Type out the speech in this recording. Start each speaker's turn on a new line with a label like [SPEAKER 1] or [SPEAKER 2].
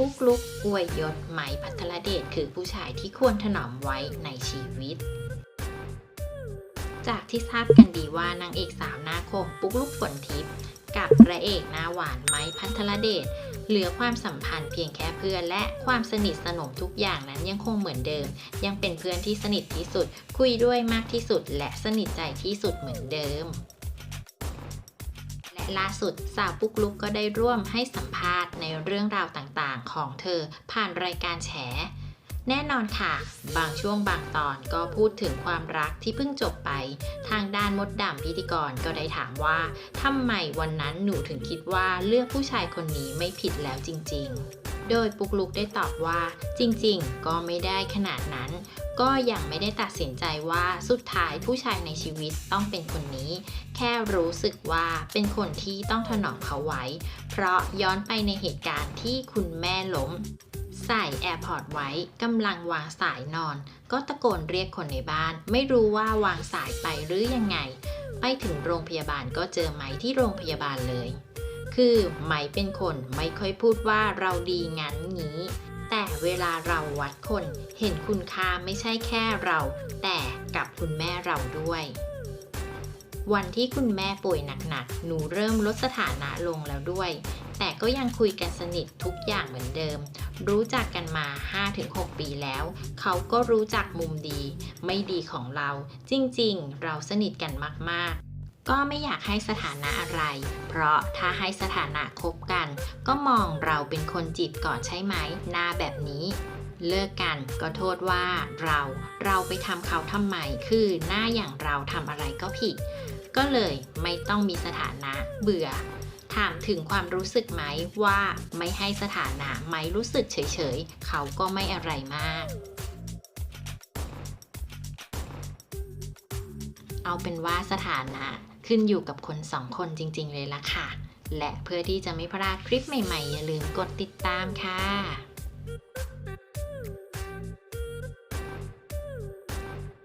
[SPEAKER 1] ปุ๊กลุกอวยยศไหมพัทรเดชคือผู้ชายที่ควรถนอมไว้ในชีวิต จากที่ทราบกันดีว่านางเอกสาวหน้าคมปุ๊กลุกฝนทิพย์กับพระเอกหน้าหวานไม้พัทรเดชเหลือความสัมพันธ์เพียงแค่เพื่อนและความสนิทสนมทุกอย่างนั้นยังคงเหมือนเดิม ยังเป็นเพื่อนที่สนิทที่สุด คุยด้วยมากที่สุด และสนิทใจที่สุดเหมือนเดิม ล่าสุดสาวปุ๊กลุกก็ได้ร่วมให้สัมภาษณ์ในเรื่องราวต่างๆ ของเธอผ่านรายการแฉ แน่นอนค่ะ บางช่วงบางตอนก็พูดถึงความรักที่เพิ่งจบไป ทางด้านมดดำพิธีกรก็ได้ถามว่าทำไมวันนั้นหนูถึงคิดว่าเลือกผู้ชายคนนี้ไม่ผิดแล้วจริง ๆ โดยปุกลุกได้ตอบว่าจริงๆ ก็ไม่ได้ขนาดนั้น ก็ยังไม่ได้ตัดสินใจว่าสุดท้ายผู้ชายในชีวิตต้องเป็นคนนี้ แค่รู้สึกว่าเป็นคนที่ต้องถนอมเขาไว้ เพราะย้อนไปในเหตุการณ์ที่คุณแม่ล้มใส่แอร์พอร์ตไว้กำลังวางสายนอน ก็ตะโกนเรียกคนในบ้าน ไม่รู้ว่าวางสายไปหรือยังไง ไปถึงโรงพยาบาลก็เจอไหมที่โรงพยาบาลเลย คือไหมเป็นคนไม่ค่อยพูดว่าเราดีงั้นงี้ แต่เวลาเราวัดคนเห็นคุณค่าไม่ใช่แค่เรา แต่กับคุณแม่เราด้วย วันที่คุณแม่ป่วยหนักๆ หนูเริ่มลดสถานะลงแล้วด้วย แต่ก็ยังคุยกันสนิททุกอย่างเหมือนเดิม รู้จักกันมา 5-6 ปีแล้ว เขาก็รู้จักมุมดี ไม่ดีของเรา จริงๆ เราสนิทกันมากๆ ก็ไม่อยากให้สถานะอะไร เพราะถ้าให้สถานะคบกัน ก็มองเราเป็นคนจีบก่อนใช่ไหมหน้าแบบนี้ เลิกกันก็โทษว่าเราเราไปทำเขาทำไมคือหน้าอย่างเราทำอะไรก็ผิด ก็เลยไม่ต้องมีสถานะเบื่อ ถามถึงความรู้สึกไหมว่าไม่ให้สถานะไหมรู้สึกเฉยๆ เขาก็ไม่อะไรมากเอาเป็นว่าสถานะ ขึ้นอยู่กับคนสองคนจริง ๆ เลยล่ะค่ะ และเพื่อที่จะไม่พลาดคลิปใหม่ ๆ อย่าลืมกดติดตามค่ะ